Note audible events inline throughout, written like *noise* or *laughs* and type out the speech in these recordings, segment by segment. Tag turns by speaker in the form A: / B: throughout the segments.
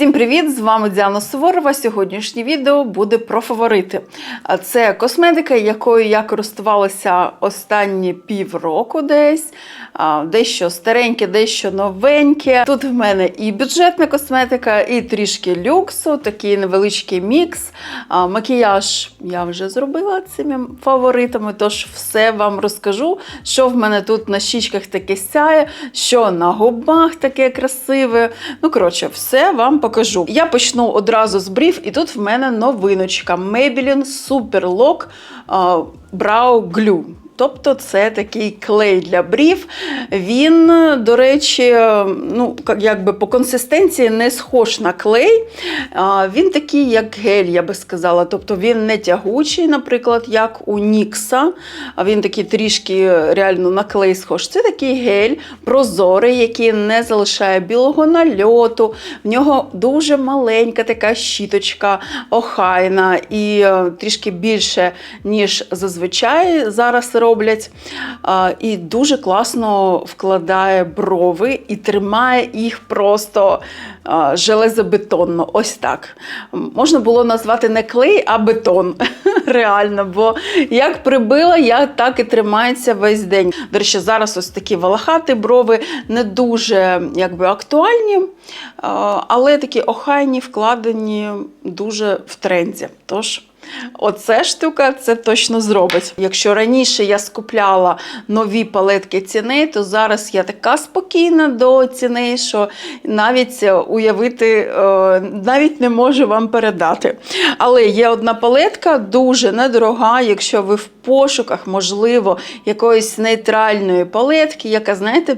A: Всім привіт! З вами Діана Суворова. Сьогоднішнє відео буде про фаворити. Це косметика, якою я користувалася останні півроку десь. Дещо стареньке, дещо новеньке. Тут в мене і бюджетна косметика, і трішки люксу, такий невеличкий мікс. Макіяж я вже зробила цими фаворитами, тож все вам розкажу, що в мене тут на щічках таке сяє, що на губах таке красиве. Ну, коротше, все вам покажу. Я почну одразу з брів, і тут в мене новиночка Maybelline Super Lock Brow Glue. Тобто це такий клей для брів. Він, до речі, ну, якби по консистенції не схож на клей. Він такий, як гель, я би сказала. Тобто він не тягучий, наприклад, як у Нікса. А він такий трішки реально на клей схож. Це такий гель прозорий, який не залишає білого нальоту. В нього дуже маленька така щіточка, охайна і е, трішки більше, ніж зазвичай зараз роблять. І дуже класно вкладає брови і тримає їх просто железобетонно. Ось так. Можна було назвати не клей, а бетон. *laughs* Реально, бо як прибила, я так і тримається весь день. До речі, зараз ось такі волохаті брови не дуже якби, актуальні, але такі охайні, вкладені дуже в тренді. Тож. Оце штука це точно зробить. Якщо раніше я скупляла нові палетки ціни, то зараз я така спокійна до ціни, що навіть уявити е, навіть не можу вам передати. Але є одна палетка дуже недорога, якщо ви в пошуках, можливо, якоїсь нейтральної палетки, яка, знаєте,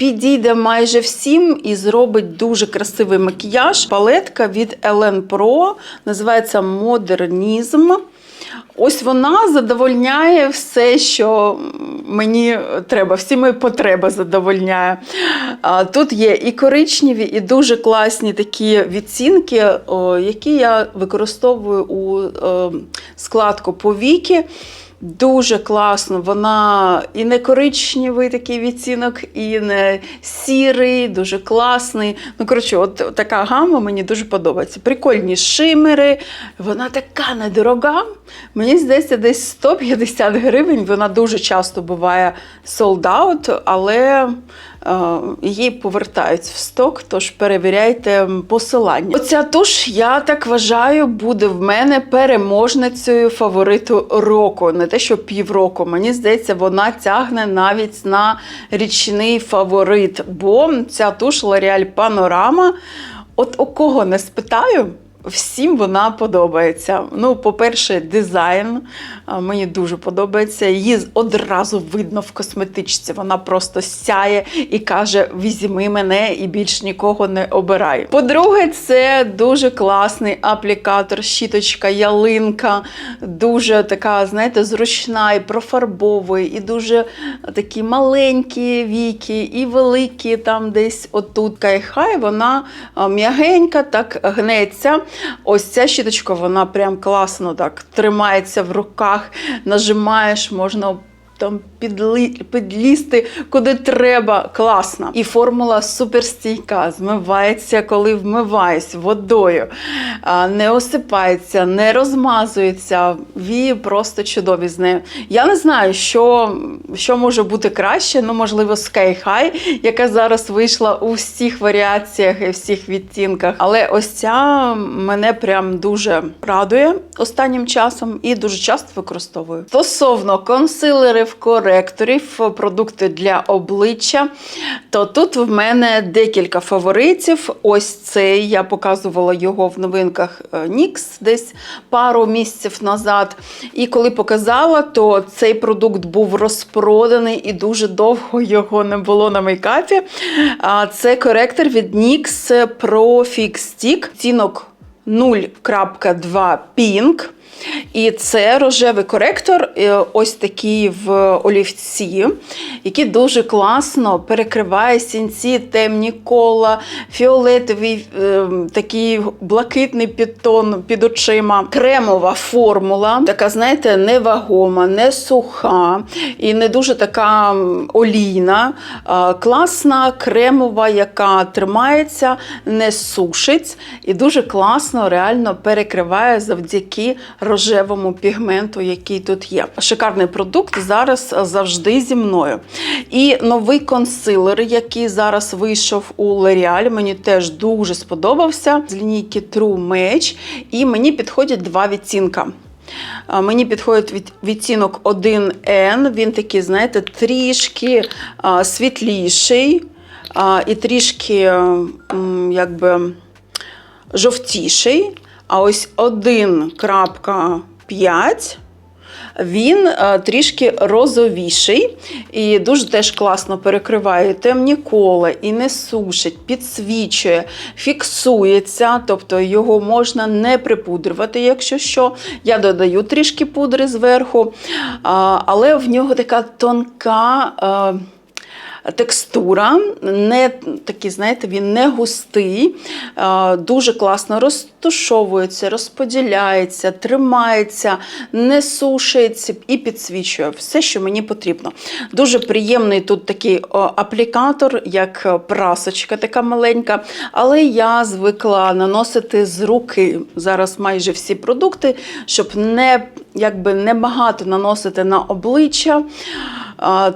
A: Підійде майже всім і зробить дуже красивий макіяж. Палетка від Ellen Pro, називається Модернізм. Ось вона задовольняє все, що мені треба, всі мої потреби задовольняє. Тут є і коричневі, і дуже класні такі відцінки, які я використовую у складку повіки. Дуже класно, вона і не коричневий такий відцінок, і не сірий, дуже класний. Ну, коротше, от така гама мені дуже подобається. Прикольні шимери, вона така недорога. Мені здається, десь 150 гривень. Вона дуже часто буває sold out, але її повертають в сток, тож перевіряйте посилання. Оця туш, я так вважаю, буде в мене переможницею фавориту року. Не те, що півроку. Мені здається, вона тягне навіть на річний фаворит, бо ця туш L'Oreal Panorama, от у кого не спитаю. Всім вона подобається. Ну, по-перше, дизайн мені дуже подобається. Її одразу видно в косметичці. Вона просто сяє і каже: візьми мене і більш нікого не обирай. По-друге, це дуже класний аплікатор, щіточка, ялинка, дуже така, знаєте, зручна і профарбовує, і дуже такі маленькі віки, і великі там десь отут. Кайхай, вона м'ягенька, так гнеться. Ось ця щіточка, вона прям класно так тримається в руках, нажимаєш, можна там підлі, підлізти куди треба. Класно. І формула суперстійка, змивається, коли вмиваюсь водою, не осипається, не розмазується. Вії просто чудові з нею. Я не знаю, що що може бути краще, ну, можливо, Sky High, яка зараз вийшла у всіх варіаціях і всіх відтінках. Але ось ця мене прям дуже радує останнім часом і дуже часто використовую. Стосовно консилерів, коректорів, продукти для обличчя, то тут в мене декілька фаворитів. Ось цей я показувала його в новинках NYX десь пару місяців назад. І коли показала, то цей продукт був розпроданий і дуже довго його не було на мейкапі. Це коректор від NYX Pro Fix Stick. Цінок 0.2 Pink. І це рожевий коректор, е, ось такий в олівці, який дуже класно перекриває сінці, темні кола, фіолетовий, е, такий блакитний підтон під очима. Кремова формула, така, знаєте, невагома, не суха і не дуже така олійна. Класна, кремова, яка тримається, не сушить і дуже класно реально перекриває завдяки рожевому пігменту, який тут є. Шикарний продукт зараз завжди зі мною. І новий консилер, який зараз вийшов у L'Oreal, мені теж дуже сподобався з лінійки True Match. І мені підходять два відтінка. А, Мені підходить від, відтінок 1N, він такий, знаєте, трішки а, світліший а, і трішки м, якби жовтіший. А ось 1.5 він е, трішки розовіший і дуже теж класно перекриває темні кола і не сушить, підсвічує, фіксується, тобто його можна не припудрювати, якщо що. Я додаю трішки пудри зверху, але в нього така тонка. Текстура, не такий, знаєте, він не густий, е, дуже класно розтушовується, розподіляється, тримається, не сушиться і підсвічує все, що мені потрібно. Дуже приємний тут такий аплікатор, як прасочка така маленька, але я звикла наносити з руки зараз майже всі продукти, щоб не якби небагато наносити на обличчя.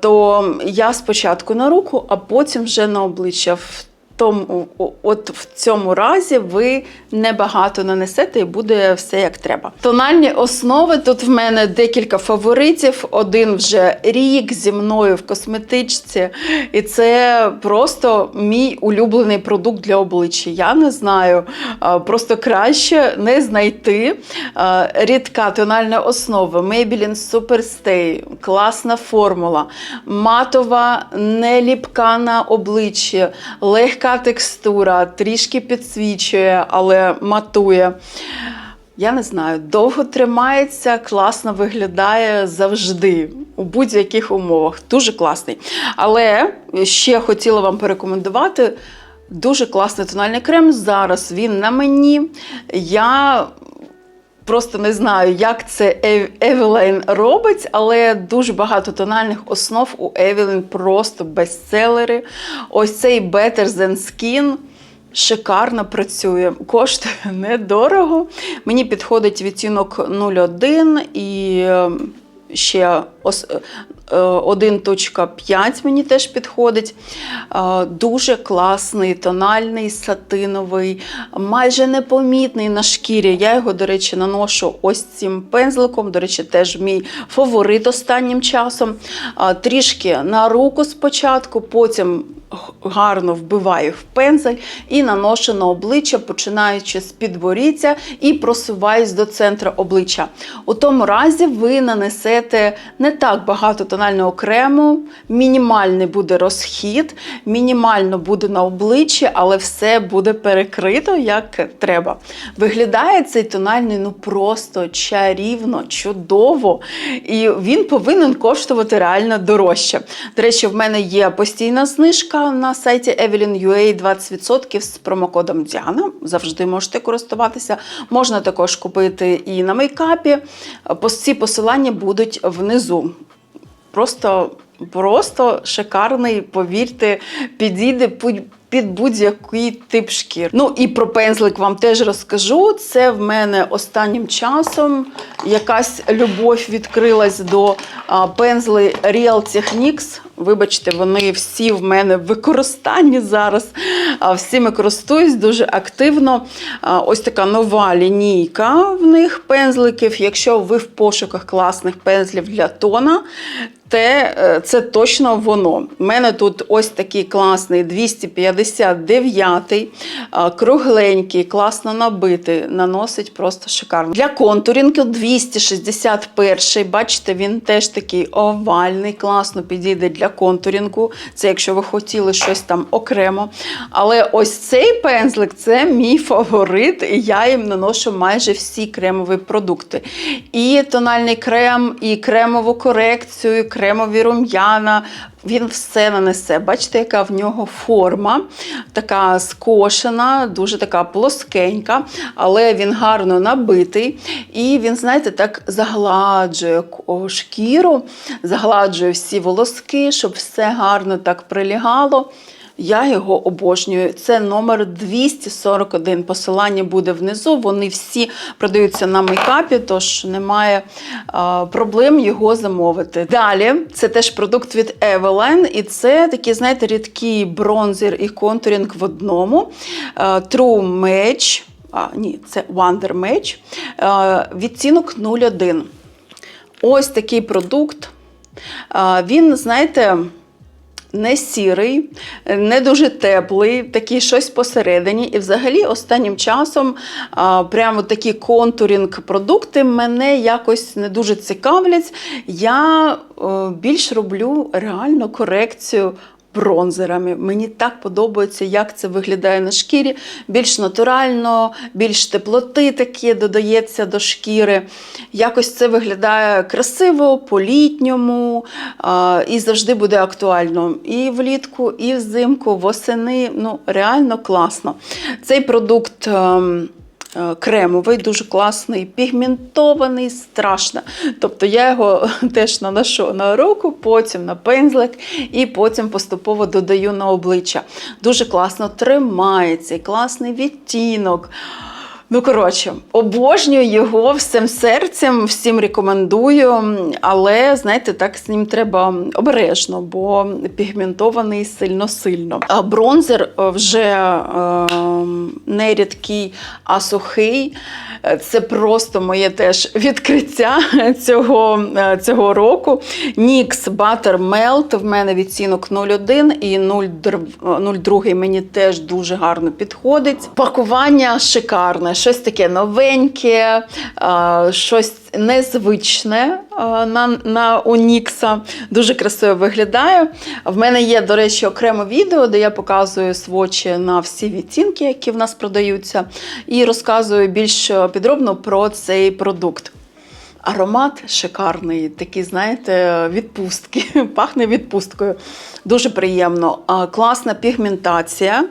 A: То я спочатку на руку, а потім вже на обличчя. В тому, от в цьому разі ви небагато нанесете і буде все як треба. Тональні основи тут в мене декілька фаворитів. Один вже рік зі мною в косметичці, і це просто мій улюблений продукт для обличчя. Я не знаю, просто краще не знайти. Рідка тональна основа Maybelline Superstay, класна формула, матова, не ліпка на обличчі, легка текстура, трішки підсвічує, але матує. Я не знаю, довго тримається, класно виглядає завжди у будь-яких умовах. Дуже класний. Але ще хотіла вам порекомендувати. Дуже класний тональний крем. Зараз він на мені. Я Просто не знаю, як це Ев- Евелайн робить, але дуже багато тональних основ у Евелін просто бестселери. Ось цей Better Than Skin шикарно працює, коштує *laughs* недорого. Мені підходить відтінок 01 і е, ще ос- е, 1.5 мені теж підходить. Е, Дуже класний, тональний, сатиновий, майже непомітний на шкірі. Я його, до речі, наношу ось цим пензликом. До речі, теж мій фаворит останнім часом. Е, Трішки на руку спочатку, потім гарно вбиваю в пензель і наношу на обличчя, починаючи з підборіддя і просуваюсь до центру обличчя. У тому разі ви нанесете не так багато тонального крему, мінімальний буде розхід, мінімально буде на обличчі, але все буде перекрито як треба. Виглядає цей тональний ну просто чарівно, чудово. І він повинен коштувати реально дорожче. До речі, в мене є постійна знижка на сайті Evelyn.ua 20% з промокодом Діана. Завжди можете користуватися. Можна також купити і на мейкапі. Ці посилання будуть внизу. Просто, просто шикарний, повірте, підійде під будь-який тип шкір. Ну і про пензлик вам теж розкажу. Це в мене останнім часом якась любов відкрилась до пензли Real Techniques. Вибачте, вони всі в мене в використанні зараз. Всіми користуюсь дуже активно. Ось така нова лінійка в них пензликів. Якщо ви в пошуках класних пензлів для тона, те е, це точно воно. У мене тут ось такий класний 259-й, кругленький, класно набитий, наносить просто шикарно. Для контурінгу 261-й, бачите, він теж такий овальний, класно підійде для контурінгу. Це якщо ви хотіли щось там окремо. Але ось цей пензлик це мій фаворит, і я їм наношу майже всі кремові продукти. І тональний крем, і кремову корекцію, кремові рум'яна. Він все нанесе. Бачите, яка в нього форма, така скошена, дуже така плоскенька, але він гарно набитий. І він, знаєте, так загладжує шкіру, загладжує всі волоски, щоб все гарно так прилягало. Я його обожнюю. Це номер 241. Посилання буде внизу. Вони всі продаються на мейкапі, тож немає а, проблем його замовити. Далі це теж продукт від Eveline, і це такий, знаєте, рідкий бронзер і контурінг в одному. True Match. А, ні, це Wonder Match. А, відцінок 01. Ось такий продукт. Він, знаєте, не сірий, не дуже теплий, такий щось посередині. І взагалі останнім часом а, прямо такі контурінг-продукти мене якось не дуже цікавлять. Я е, більш роблю реально корекцію. Бронзерами. Мені так подобається, як це виглядає на шкірі. Більш натурально, більш теплоти таке додається до шкіри. Якось це виглядає красиво, по-літньому і завжди буде актуально. І влітку, і взимку, восени. Ну, реально класно. Цей продукт. Е, Кремовий, дуже класний, пігментований, страшно. Тобто я його *laughs* теж наношу на руку, потім на пензлик і потім поступово додаю на обличчя. Дуже класно тримається, класний відтінок. Ну, коротше, обожнюю його всім серцем, всім рекомендую. Але, знаєте, так з ним треба обережно, бо пігментований сильно-сильно. А бронзер е, вже е, не рідкий, а сухий. Е, Це просто моє теж відкриття *laughs* цього, е, цього року. NYX Butter Melt в мене відцінок 0,1 і 0,2 мені теж дуже гарно підходить. Пакування шикарне, щось таке новеньке, е, щось незвичне е, на, на у Дуже красиво виглядає. В мене є, до речі, окреме відео, де я показую свочі на всі відтінки, які в нас продаються, і розказую більш підробно про цей продукт. Аромат шикарний, такий, знаєте, відпустки. *laughs* Пахне відпусткою. Дуже приємно. Класна пігментація.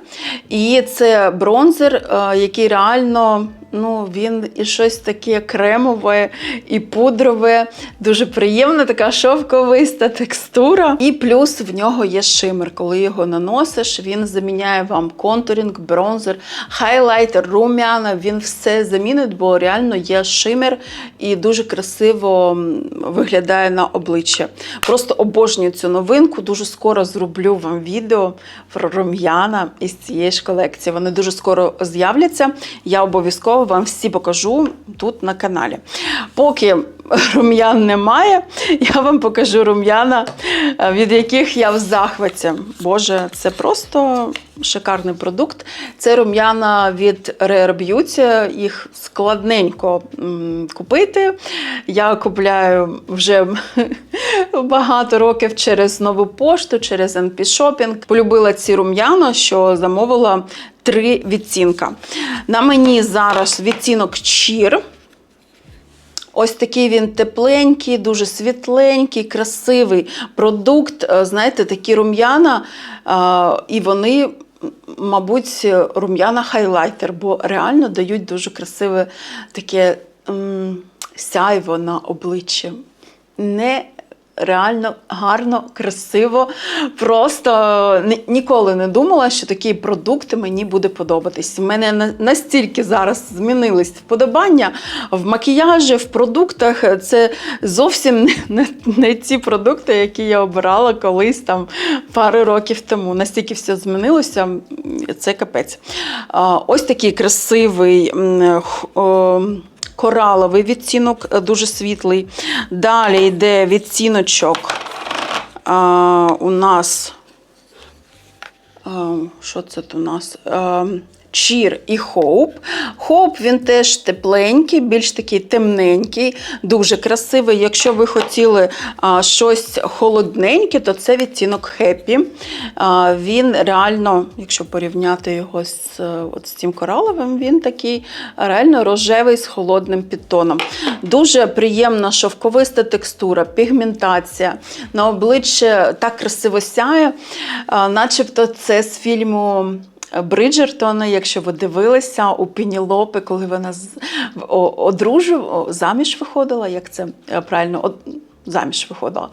A: І це бронзер, е, який реально. Ну, він і щось таке кремове і пудрове, дуже приємна, така шовковиста текстура. І плюс в нього є шимер. Коли його наносиш, він заміняє вам контурінг, бронзер, хайлайтер, рум'яна. Він все замінить, бо реально є шимер і дуже красиво виглядає на обличчя. Просто обожнюю цю новинку. Дуже скоро зроблю вам відео про рум'яна із цієї ж колекції. Вони дуже скоро з'являться. Я обов'язково вам всі покажу тут на каналі. Поки рум'ян немає, я вам покажу рум'яна, е, від яких я в захваті. Боже, це просто шикарний продукт. Це рум'яна від Rare Beauty. Їх складненько купити. Я купляю вже *laughs* багато років через нову пошту, через NP Shopping. Полюбила ці рум'яна, що замовила три відцінка. На мені зараз відцінок Cheer. Ось такий він тепленький, дуже світленький, красивий продукт. Е, Знаєте, такі рум'яна, і вони, мабуть, рум'яна хайлайтер, бо реально дають дуже красиве таке м, сяйво на обличчі. Не Реально гарно, красиво. Просто ні- ніколи не думала, що такий продукт мені буде подобатись. У мене настільки зараз змінились вподобання в макіяжі, в продуктах. Це зовсім не, не ті продукти, які я обирала колись там пару років тому. Настільки все змінилося, це капець. Ось такий красивий. Кораловий відцінок е, дуже світлий. Далі йде відціночок а, у нас. Що це тут у нас? Чір і Хоуп. Хоуп він теж тепленький, більш такий темненький, дуже красивий. Якщо ви хотіли а, щось холодненьке, то це відтінок Хеппі. Він реально, якщо порівняти його з, е, от з цим кораловим, він такий реально рожевий з холодним підтоном. Дуже приємна шовковиста текстура, пігментація. На обличчі так красиво сяє, а, начебто це з фільму. Бриджертона, якщо ви дивилися у Пенілопи, коли вона одружив, заміж виходила, як це е, правильно, заміж виходила,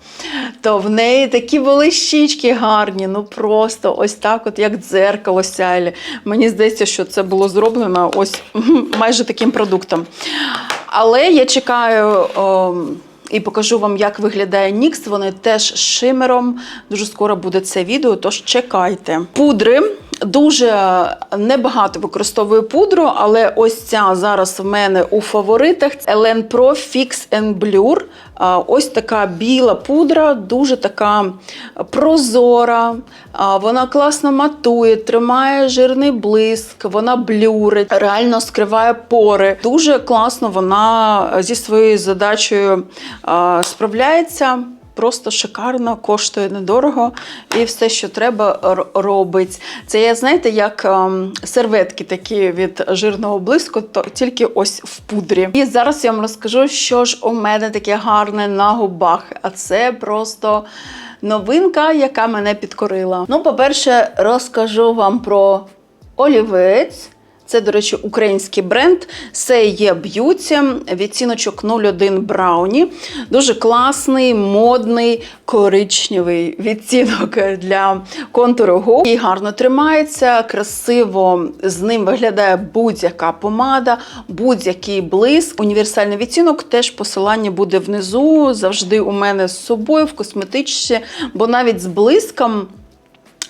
A: то в неї такі були щічки гарні, ну просто ось так, от як дзеркало сяйлі. Мені здається, що це було зроблено ось майже таким продуктом. Але я чекаю. о, і покажу вам, як виглядає Нікс. Вони теж з шимером. Дуже скоро буде це відео, тож чекайте. Пудри. Дуже небагато використовую пудру, але ось ця зараз в мене у фаворитах. Elen Pro Fix and Blur. Ось така біла пудра, дуже така прозора. Вона класно матує, тримає жирний блиск, вона блюрить, реально скриває пори. Дуже класно вона зі своєю задачею справляється. Просто шикарно, коштує недорого і все, що треба, робить. Це я знаєте, як ем, серветки такі від жирного блиску, то тільки ось в пудрі. І зараз я вам розкажу, що ж у мене таке гарне на губах. А це просто новинка, яка мене підкорила. Ну, по-перше, розкажу вам про олівець. Це, до речі, український бренд. Це є б'юті, відціночок 01 Брауні. Дуже класний, модний, коричневий відцінок для контуру губ. І гарно тримається, красиво з ним виглядає будь-яка помада, будь-який блиск. Універсальний відцінок теж посилання буде внизу. Завжди у мене з собою в косметичці, бо навіть з блиском.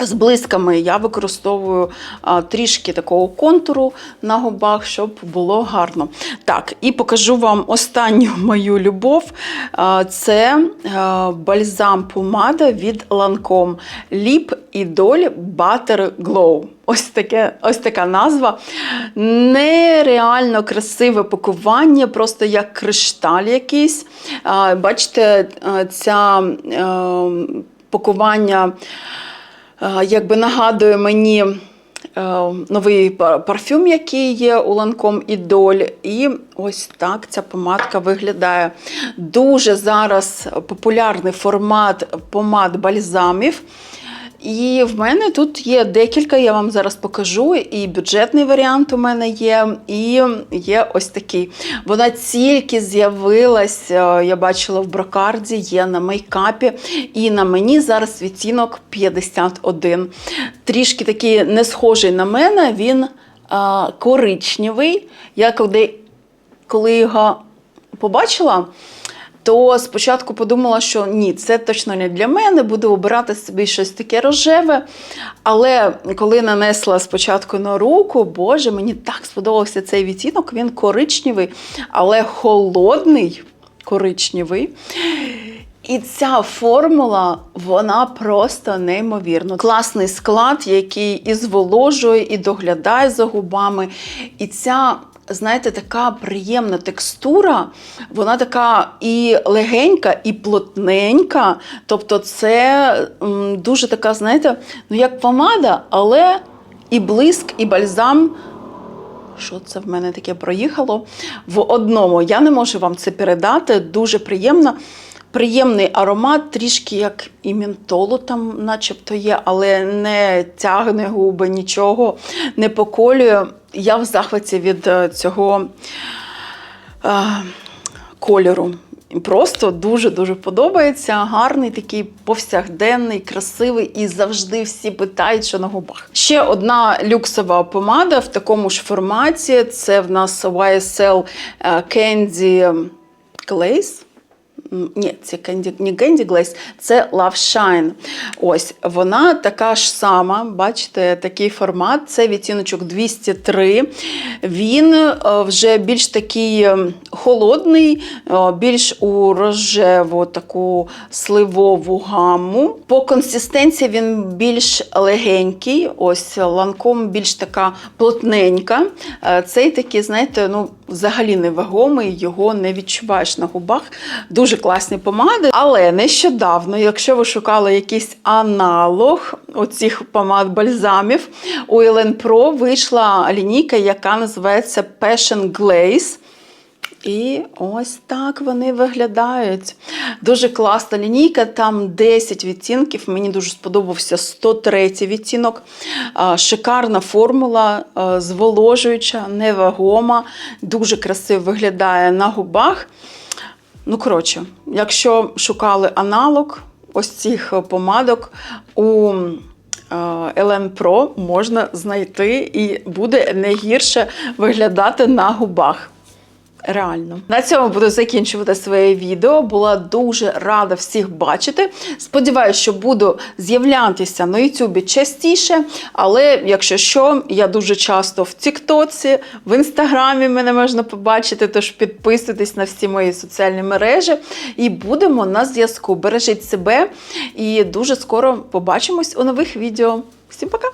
A: З блисками я використовую а, трішки такого контуру на губах, щоб було гарно. Так, і покажу вам останню *laughs* мою любов. А, це а, бальзам помада від Lancome Lip Idol Butter Glow. Ось, таке, ось така назва. Нереально красиве пакування, просто як кришталь якийсь. А, бачите, ця а, пакування е, якби нагадує мені е, новий парфюм, який є у Ланком Ідоль. І ось так ця помадка виглядає. Дуже зараз популярний формат помад бальзамів. І в мене тут є декілька, я вам зараз покажу. І бюджетний варіант у мене є, і є ось такий. Вона тільки з'явилась, е, я бачила в брокарді, є на мейкапі. І на мені зараз відтінок 51. Трішки такий не схожий на мене, він а, коричневий. Я коли, коли його побачила, то спочатку подумала, що ні, це точно не для мене, буду обирати собі щось таке рожеве. Але коли нанесла спочатку на руку, боже, мені так сподобався цей відтінок, він коричневий, але холодний коричневий. І ця формула, вона просто неймовірна. Класний склад, який і зволожує, і доглядає за губами. І ця, знаєте, така приємна текстура, вона така і легенька, і плотненька. Тобто, це дуже така, знаєте, ну як помада, але і блиск, і бальзам. Що це в мене таке проїхало? В одному. Я не можу вам це передати. Дуже приємно. Приємний аромат, трішки як і ментолу там начебто є, але не тягне губи, нічого не поколює. Я в захваті від е, цього е, кольору. Просто дуже-дуже подобається. Гарний, такий повсякденний, красивий і завжди всі питають, що на губах. Ще одна люксова помада в такому ж форматі. Це в нас YSL е, Candy Glaze. Ні, це Candy, не Candy Glaze, це Love Shine. Ось вона така ж сама. Бачите, такий формат. Це відтіночок 203. Він е, вже більш такий е, холодний, е, більш у рожеву таку сливову гаму. По консистенції він більш легенький, ось ланком більш така плотненька. Цей такий, знаєте, ну взагалі невагомий, його не відчуваєш на губах. Дуже класні помади. Але нещодавно, якщо ви шукали якийсь аналог оцих помад бальзамів, у Elen Pro вийшла лінійка, яка називається Passion Glaze. І ось так вони виглядають. Дуже класна лінійка, там 10 відтінків. Мені дуже сподобався 103 відтінок. Шикарна формула, зволожуюча, невагома, дуже красиво виглядає на губах. Ну, коротше, якщо шукали аналог ось цих помадок у Елен Про можна знайти і буде не гірше виглядати на губах. Реально. На цьому буду закінчувати своє відео. Була дуже рада всіх бачити. Сподіваюся, що буду з'являтися на Ютубі частіше. Але якщо що, я дуже часто в Тіктоці, в Інстаграмі мене можна побачити. Тож підписуйтесь на всі мої соціальні мережі і будемо на зв'язку. Бережіть себе і дуже скоро побачимось у нових відео. Всім пока!